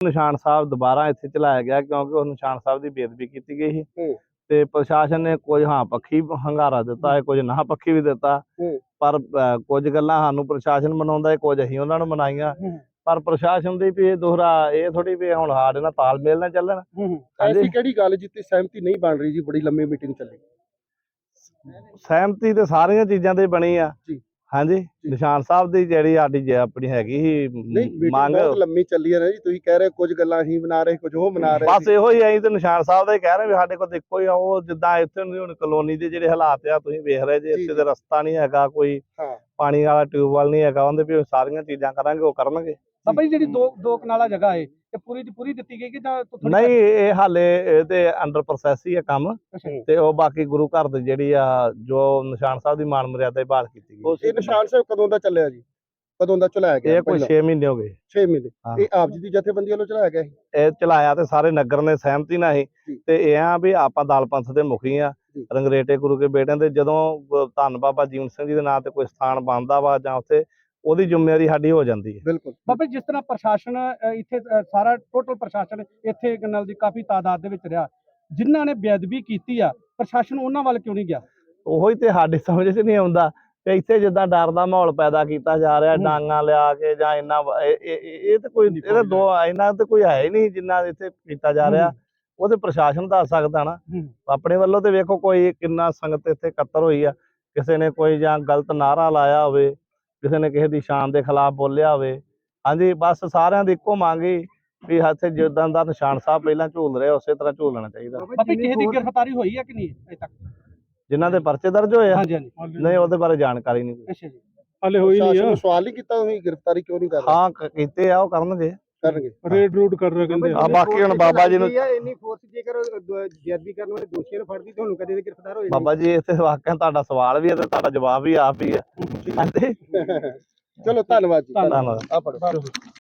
ਨਿਸ਼ਾਨ ਸਾਹਿਬ ਦੁਬਾਰਾ ਇੱਥੇ ਚਲਾਇਆ ਗਿਆ ਕਿਉਂਕਿ ਉਹ ਨਿਸ਼ਾਨ ਸਾਹਿਬ ਦੀ ਬੇਦਬੀ ਕੀਤੀ ਗਈ ਸੀ। ਤੇ ਪ੍ਰਸ਼ਾਸਨ ਨੇ ਕੁਝ ਹਾਂ ਪੱਖੀ ਹੰਗਾਰਾ ਦਿੱਤਾ ਹੈ ਕੁਝ ਨਾ ਪੱਖੀ ਵੀ ਦਿੱਤਾ। ਪਰ ਕੁਝ ਗੱਲਾਂ ਸਾਨੂੰ ਪ੍ਰਸ਼ਾਸਨ ਮਨਾਉਂਦਾ ਹੈ ਕੁਝ ਅਸੀਂ ਉਹਨਾਂ ਨੂੰ ਮਨਾਈਆਂ। ਪਰ ਪ੍ਰਸ਼ਾਸਨ ਦੀ ਵੀ ਦੋਹਰਾ ਇਹ ਥੋੜੀ ਵੀ ਹੁਣ ਸਾਡੇ ਨਾਲ ਤਾਲਮੇਲ ਨਾਲ ਚੱਲਣ। ਐਸੀ ਕਿਹੜੀ ਗੱਲ ਜਿੱਤੇ ਸਹਿਮਤੀ ਨਹੀਂ ਬਣ ਰਹੀ ਜੀ ਬੜੀ ਲੰਮੀ ਮੀਟਿੰਗ ਚੱਲੀ ਸਹਿਮਤੀ ਤੇ ਸਾਰੀਆਂ ਚੀਜ਼ਾਂ ਤੇ ਬਣੀ ਆ ਜੀ। ਹਾਂਜੀ ਨਿਸ਼ਾਨ ਸਾਹਿਬ ਦੀ ਜਿਹੜੀ ਸਾਡੀ ਜੇ ਆਪਣੀ ਹੈਗੀ ਸੀ ਮੰਗ। ਬਹੁਤ ਲੰਮੀ ਚੱਲੀ ਹੈ ਨਾ ਜੀ ਤੁਸੀਂ ਕਹਿ ਰਹੇ ਕੁਝ ਗੱਲਾਂ ਅਸੀਂ ਬਣਾ ਰਹੇ ਕੁਝ ਉਹ ਬਣਾ ਰਹੇ ਬਸ ਇਹੋ ਹੀ ਆਈ ਤੇ ਨਿਸ਼ਾਨ ਸਾਹਿਬ ਦਾ ਹੀ ਕਹਿ ਰਹੇ ਵੀ ਸਾਡੇ ਕੋਲ ਦੇਖੋ ਹੀ ਉਹ ਜਿੱਦਾਂ ਇੱਥੇ ਹੁਣ ਕਲੋਨੀ ਦੇ ਜਿਹੜੇ ਹਾਲਾਤ ਆ ਤੁਸੀਂ ਵੇਖ ਰਹੇ ਜੇ ਜੀ, ਇੱਥੇ ਤੇ ਰਸਤਾ ਨਹੀਂ ਹੈਗਾ ਕੋਈ। ਹਾਂ। ਪਾਣੀ ਵਾਲਾ ਟਿਊਬਵੈਲ ਨਹੀਂ ਹੈਗਾ ਉਹਦੇ ਵੀ ਸਾਰੀਆਂ ਚੀਜ਼ਾਂ ਕਰਾਂਗੇ ਉਹ ਕਰਨਗੇ। ਬਾਬਾ ਜੀ ਜਿਹੜੀ ਦੋ ਦੋ ਕਨਾਲਾ ਜਗ੍ਹਾ ਹੈ ਤੇ ਪੂਰੀ ਦੀ ਪੂਰੀ ਦਿੱਤੀ ਗਈ ਕਿ ਜਾਂ ਥੋੜ੍ਹੀ ਨਹੀਂ ਇਹ ਹਾਲੇ ਇਹ ਤੇ ਅੰਡਰ ਪ੍ਰੋਸੈਸ ਹੀ ਹੈ ਕੰਮ। ਅੱਛਾ। ਜੀ। ਤੇ ਉਹ ਬਾਕੀ ਗੁਰੂ ਘਰ ਦੀ ਜਿਹੜੀ ਆ ਜੋ ਨਿਸ਼ਾਨ ਸਾਹਿਬ ਦੀ ਮਾਨ ਮਰਿਆਦਾ ਹੀ ਬਹਾਲ ਕੀਤੀ ਗਈ। ਇਹ ਨਿਸ਼ਾਨ ਸਾਹਿਬ ਕਦੋਂ ਦਾ ਚੱਲਿਆ ਜੀ? ਕਦੋਂ ਦਾ ਚਲਾਇਆ ਗਿਆ ਇਹ ਕੋਈ 6 ਮਹੀਨੇ ਹੋ ਗਏ। 6 ਮਹੀਨੇ। ਇਹ ਆਪ ਜੀ ਦੀ ਜਥੇਬੰਦੀ ਵੱਲੋਂ ਚਲਾਇਆ ਗਿਆ ਸੀ? ਇਹ ਚਲਾਇਆ ਤੇ ਸਾਰੇ ਨਗਰ ਨੇ ਸਹਿਮਤੀ ਨਾਲ ਹੀ। ਤੇ ਇਹ ਆ ਵੀ ਆਪਾਂ ਦਲ ਪੰਥ ਦੇ ਮੁਖੀ ਆ। ਰੰਗਰੇਟੇ ਗੁਰੂ ਕੇ ਬੇਟਿਆਂ ਦੇ ਜਦੋਂ ਧੰਨ ਬਾਬਾ ਜੀਵਨ ਸਿੰਘ ਜੀ ਦੇ ਨਾਂ ਤੇ ਕੋਈ ਸਥਾਨ ਬਣਦਾ ਵਾ ਜਾਂ ਉੱਥੇ ਉਹਦੀ ਜ਼ਿੰਮੇਵਾਰੀ ਸਾਡੀ ਹੋ ਜਾਂਦੀ ਹੈ। ਬਿਲਕੁਲ ਬਾਬਾ ਜਿਸ ਤਰ੍ਹਾਂ ਪ੍ਰਸ਼ਾਸਨ ਇੱਥੇ ਸਾਰਾ ਟੋਟਲ ਪ੍ਰਸ਼ਾਸਨ ਇੱਥੇ ਗੰਨਲ ਦੀ ਕਾਫੀ ਤਾਦਾਦ ਦੇ ਵਿੱਚ ਰਿਹਾ। ਜਿਨ੍ਹਾਂ ਨੇ ਬੇਅਦਬੀ ਕੀਤੀ ਆ ਪ੍ਰਸ਼ਾਸਨ ਉਹਨਾਂ ਵੱਲ ਕਿਉਂ ਨਹੀਂ ਗਿਆ? ਉਹੀ ਤੇ ਸਾਡੀ ਸਮਝ 'ਚ ਨਹੀਂ ਆਉਂਦਾ ਤੇ ਇੱਥੇ ਜਿੱਦਾਂ ਡਰ ਦਾ ਮਾਹੌਲ ਪੈਦਾ ਕੀਤਾ ਜਾ ਰਿਹਾ। ਡਾਂਗਾ ਲਿਆ ਕੇ ਜਾਂ ਇੰਨਾ ਇਹ ਤੇ ਕੋਈ ਇਹਦੇ ਦੋ ਇਹਨਾਂ ਤੇ ਕੋਈ ਹੈ ਹੀ ਨਹੀਂ ਜਿੰਨਾ ਇੱਥੇ ਕੀਤਾ ਜਾ ਰਿਹਾ। ਉਹ ਤੇ ਪ੍ਰਸ਼ਾਸਨ ਦੱਸ ਸਕਦਾ ਨਾ। ਹੂੰ। ਆਪਣੇ ਵੱਲੋਂ ਤੇ ਵੇਖੋ ਕੋਈ ਕਿੰਨਾ ਸੰਗਤ ਇੱਥੇ ਇਕੱਤਰ ਹੋਈ ਆ। ਕਿਸੇ ਨੇ ਕੋਈ ਜਾਂ ਗਲਤ ਨਾਰਾ ਲਾਇਆ ਹੋਵੇ ਕਿਸੇ ਨੇ ਕਿਸੇ ਦੀ ਸ਼ਾਨ ਦੇ ਖਿਲਾਫ ਬੋਲਿਆ ਹੋਵੇ। ਹਾਂਜੀ ਬਸ ਸਾਰਿਆਂ ਦੀ ਇੱਕੋ ਮੰਗ ਹੀ ਵੀ ਹੱਥੇ ਜਿੱਦਾਂ ਦਾ ਨਿਸ਼ਾਨ ਸਾਹਿਬ ਪਹਿਲਾਂ ਝੂਲ ਰਿਹਾ ਉਸੇ ਤਰ੍ਹਾਂ ਝੂਲਣਾ ਚਾਹੀਦਾ। ਬਾਬਾ ਕਿਸੇ ਦੀ ਗ੍ਰਿਫਤਾਰੀ ਹੋਈ ਆ ਕਿ ਨਹੀਂ ਅਜੇ ਤੱਕ? ਜਿਨ੍ਹਾਂ ਦੇ ਪਰਚੇ ਦਰਜ ਹੋਏ ਆ। ਹਾਂਜੀ ਹਾਂਜੀ। ਨਹੀਂ ਉਹਦੇ ਬਾਰੇ ਜਾਣਕਾਰੀ ਨਹੀਂ ਕੋਈ। ਅੱਛਾ ਜੀ। ਹਲੇ ਹੋਈ ਨਹੀਂ ਆ। ਨੂੰ ਸਵਾਲ ਨਹੀਂ ਕੀਤਾ ਤੁਸੀਂ ਗ੍ਰਿਫਤਾਰੀ ਕਿਉਂ ਨਹੀਂ ਕਰ ਰਹੇ? ਹਾਂ ਕੀਤੇ ਆ ਉਹ ਕਰਨਗੇ। ਕਰਨਗੇ। ਰੇਡ ਰੂਡ ਕਰ ਰਹੇ ਕਹਿੰਦੇ ਆ ਬਾਕੀ ਹੁਣ ਬਾਬਾ ਜੀ ਨੂੰ ਇੰਨੀ ਫੋਰਸ ਜੇਕਰ ਜੇਬੀ ਕਰਨ ਵਾਲੇ ਦੋਸ਼ੀਆਂ ਨੂੰ ਫੜਦੀ ਤੁਹਾਨੂੰ ਕਦੇ ਦੇ ਗ੍ਰਿਫਤਾਰ ਹੋਏ ਬਾਬਾ ਜੀ ਇੱਥੇ ਵਾਕਿਆ ਤੁਹਾਡਾ ਸਵਾਲ ਵੀ ਹੈ ਤੇ ਤੁਹਾਡਾ ਜਵਾਬ ਵੀ ਆਪ ਹੀ ਹੈ। ਚਲੋ ਧੰਨਵਾਦ ਜੀ। ਧੰਨਵਾਦ।